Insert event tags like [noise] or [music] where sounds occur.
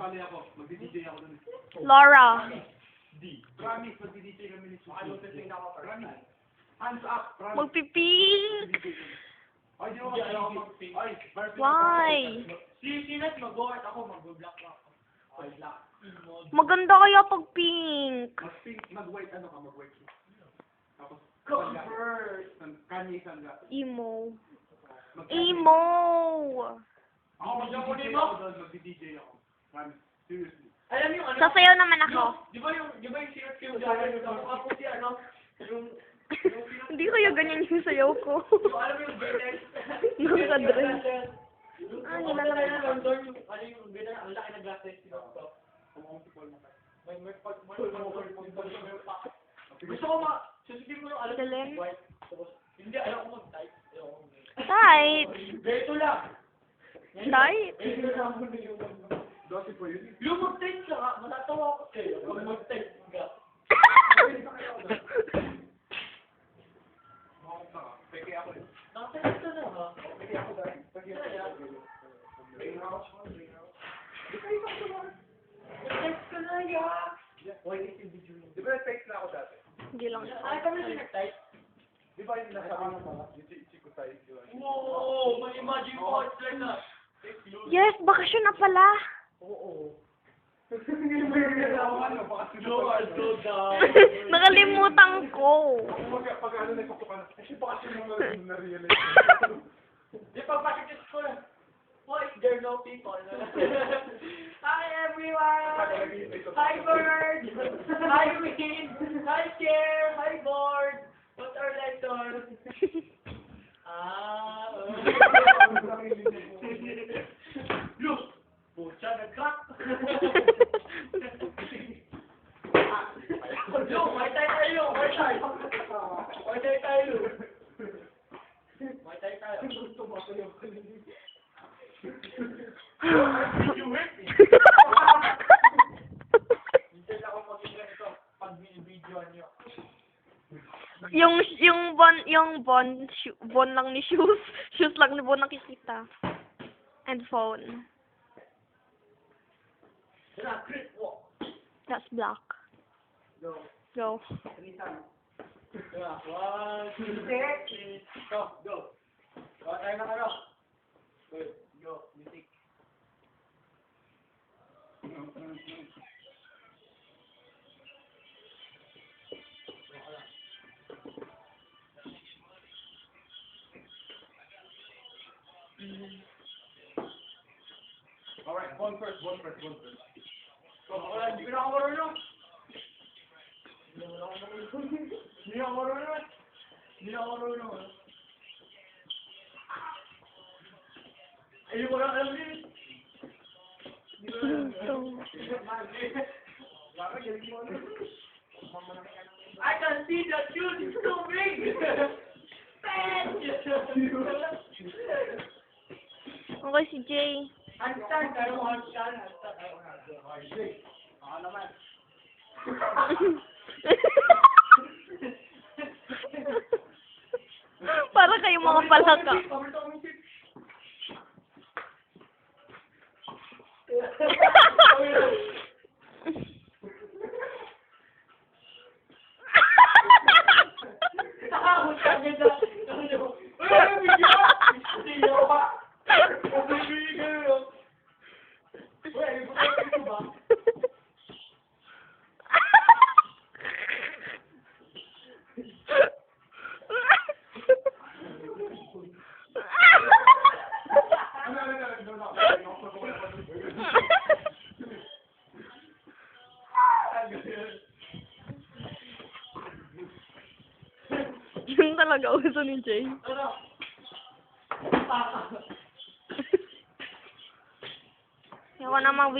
sali ako. Magdi-DJ ako dun. Laura. D. Promise, magdi-DJ kami ni Suki. Makalutin ako. Promise. Hands up, promise. Magpipink. Ay, di mo kasi. Ay, versus- Why? Si Sinet mag-work ako, mag-block lang ako. Okay, block. Maganda kaya pag pink. Mag-pink, mag-white, ano ka, mag-white. Tapos, Convert. Kanye sangga. Emo. Mag- Emo. Ako, mag-DJ ako doon, magdi-DJ ako. Promise. Seriously. Alam yung ano? Sasayaw naman ako. Yung- Di ba yung, di ba yung sinet yung gano'n yung kamukha ko si ano? Yung, yung [laughs] Hindi kaya ganyan yung sayaw ko. yung alam mo yung? [laughs] Nakaka-dress. Yung Ah, ko. ng London, yung ano yung Beatles, ang laki ng glasses. Yung Gusto ko ma, susundin mo yung alam Galing. white. Hindi, ayaw ko mag-type. Ko. Tight. Beto lang. Tight. Beto lang po yun. Yung mag-type ka nga, matatawa ko sa'yo. Mag-type ka. Peke ako eh. Nakatype ka na ha. Peke ako dati. Peke ako ako. mag-type ka na ya. Why is it video? Di ba text na ako dati? Hindi lang. Ay, kami siya nag-type. Di ba yung nasa ano mo? Yung si ko tayo. ba? Oo, may imagine ko it's like that. Yes, bakasyon na pala. Oo. Hindi mo yung ano, baka You are so dumb. [laughs] Nakalimutan ko. Pag, kasi baka siya na-realize. Ko na. Why is there no people? Hi everyone! Hi Bird! Hi Win! Hi Chair! Hi Board! What's our lesson? Ah, Look! Pucha, nag-cut! [laughs] Look, may tayo tayo! May tayo! May tayo tayo! May tayo tayo! Minsan ako magiging ganito pag binibidyo niyo. Yung yung bon yung bon shu, bon lang ni shoes. [laughs] Shoes lang ni bon nakikita. And phone. That's black. Go. go. Tara, one, two, three, go, go. Go. Tayo na kayo. Go, music. Alright, one first, one first, one first. Go, wala, hindi ko na ako marunong. Hindi ko na ako marunong. Hindi ako marunong. Hindi ako marunong. ah. Ayun ko lang alam din. Hindi ko na alam. I can see the shoes is so big. [laughs] Thank you. okay si Jay Handstand, mo handstand, handstand. Ay, okay. Ako naman. [laughs] para kayo mga palaka Paborito [laughs] ko music. Takot ka ganda. Ay, ay, video. Video pa. Video. Uy, ay, video ba? Ano, ano, ano, ano, ano, ano, ano, Yun talaga [laughs] uso ni Jay. Ano? Yawa namang.